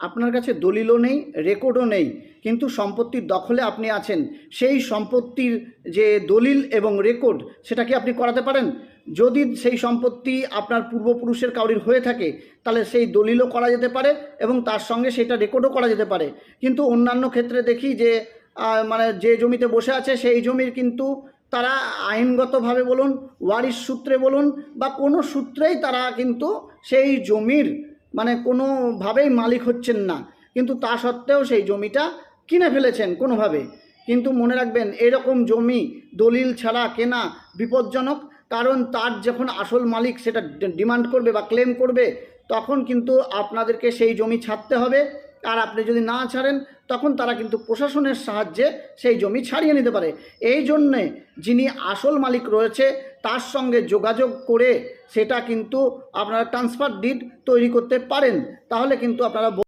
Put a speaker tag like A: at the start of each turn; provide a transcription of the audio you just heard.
A: আপনার কাছে দলিলও নেই রেকর্ডও নেই, কিন্তু সম্পত্তির দখলে আপনি আছেন। সেই সম্পত্তির যে দলিল এবং রেকর্ড সেটা কি আপনি করাতে পারেন? যদি সেই সম্পত্তি আপনার পূর্বপুরুষের কাউরির হয়ে থাকে, তাহলে সেই দলিলও করা যেতে পারে এবং তার সঙ্গে সেটা রেকর্ডও করা যেতে পারে। কিন্তু অন্যান্য ক্ষেত্রে দেখি যে মানে যে জমিতে বসে আছে, সেই জমির কিন্তু তারা আইনগতভাবে বলুন, ওয়ারিশ সূত্রে বলুন, বা কোনো সূত্রেই তারা কিন্তু সেই জমির মানে কোনোভাবেই মালিক হচ্ছেন না। কিন্তু তা সত্ত্বেও সেই জমিটা কিনে ফেলেছেন কোনোভাবে। কিন্তু মনে রাখবেন, এরকম জমি দলিল ছাড়া কেনা বিপজ্জনক, কারণ তার যখন আসল মালিক সেটা ডিমান্ড করবে বা ক্লেম করবে, তখন কিন্তু আপনাদেরকে সেই জমি ছাড়তে হবে। আর আপনি যদি না ছাড়েন, তখন তারা কিন্তু প্রশাসনের সাহায্যে সেই জমি ছাড়িয়ে নিতে পারে। এই জন্যে যিনি আসল মালিক রয়েছে তার সঙ্গে যোগাযোগ করে সেটা কিন্তু আপনারা ট্রান্সফার ডিড তৈরি করতে পারেন। তাহলে কিন্তু আপনারা